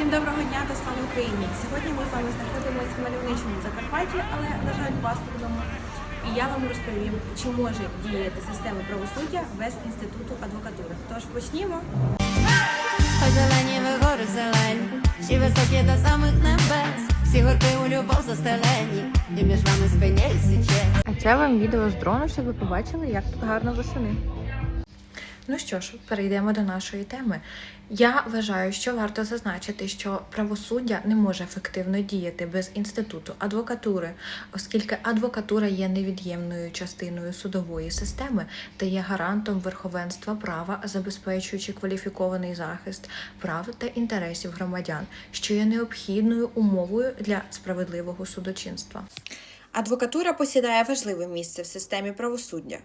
Всім доброго дня та слава Україні! Сьогодні ми з вами знаходимося в мальовничому Закарпатті, але на жаль, вас тут вдома. І я вам розповім, чи може діяти система правосуддя без інституту адвокатури. Тож почнімо. Ой, зелені ви гори зелені, всі високі до самих небес, всі горки у любов застелені, і між вами спиняй січе. А це вам відео з дрону, щоб ви побачили, як тут гарно восени. Ну що ж, перейдемо до нашої теми. Я вважаю, що варто зазначити, що правосуддя не може ефективно діяти без інституту адвокатури, оскільки адвокатура є невід'ємною частиною судової системи та є гарантом верховенства права, забезпечуючи кваліфікований захист прав та інтересів громадян, що є необхідною умовою для справедливого судочинства. Адвокатура посідає важливе місце в системі правосуддя,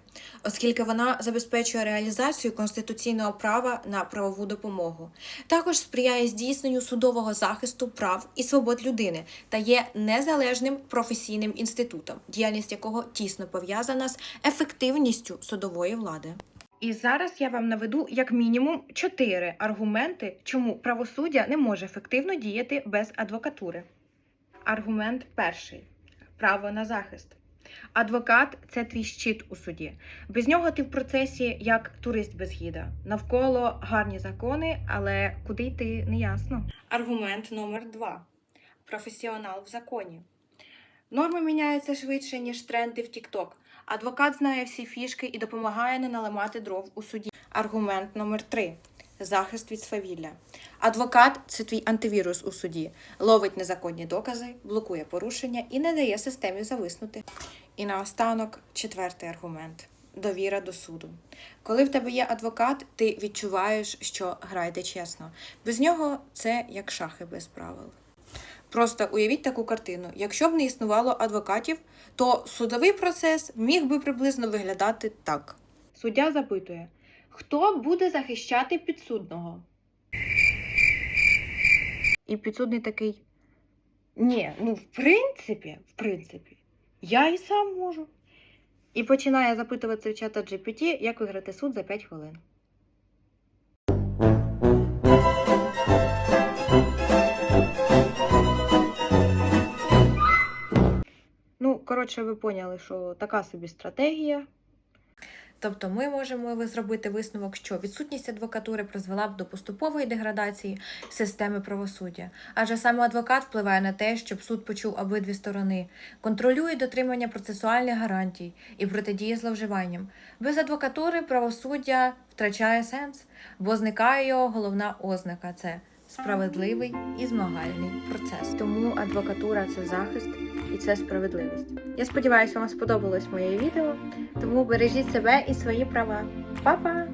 оскільки вона забезпечує реалізацію конституційного права на правову допомогу, також сприяє здійсненню судового захисту прав і свобод людини та є незалежним професійним інститутом, діяльність якого тісно пов'язана з ефективністю судової влади. І зараз я вам наведу як мінімум чотири аргументи, чому правосуддя не може ефективно діяти без адвокатури. Аргумент перший право на захист. Адвокат це твій щит у суді. Без нього ти в процесі як турист без гіда. Навколо гарні закони, але куди йти не ясно. Аргумент номер два: професіонал в законі. Норми міняються швидше, ніж тренди в TikTok. Адвокат знає всі фішки і допомагає не наламати дров у суді. Аргумент номер три. Захист від свавілля. Адвокат це твій антивірус у суді. Ловить незаконні докази, блокує порушення і не дає системі зависнути. І наостанок четвертий аргумент довіра до суду. Коли в тебе є адвокат, ти відчуваєш, що граєте чесно. Без нього це як шахи без правил. Просто уявіть таку картину: якщо б не існувало адвокатів, то судовий процес міг би приблизно виглядати так. Суддя запитує: хто буде захищати підсудного? І підсудний такий. Ні, ну в принципі, в принципі, я і сам можу. І починає запитувати в чата GPT, як виграти суд за 5 хвилин. Ну, коротше, ви поняли, що така собі стратегія. Тобто ми можемо зробити висновок, що відсутність адвокатури призвела б до поступової деградації системи правосуддя, адже саме адвокат впливає на те, щоб суд почув обидві сторони, контролює дотримання процесуальних гарантій і протидіє зловживанням. Без адвокатури правосуддя втрачає сенс, бо зникає його головна ознака це справедливий і змагальний процес. Тому адвокатура це захист і це справедливість. Я сподіваюся, вам сподобалось моє відео, тому бережіть себе і свої права. Па-па!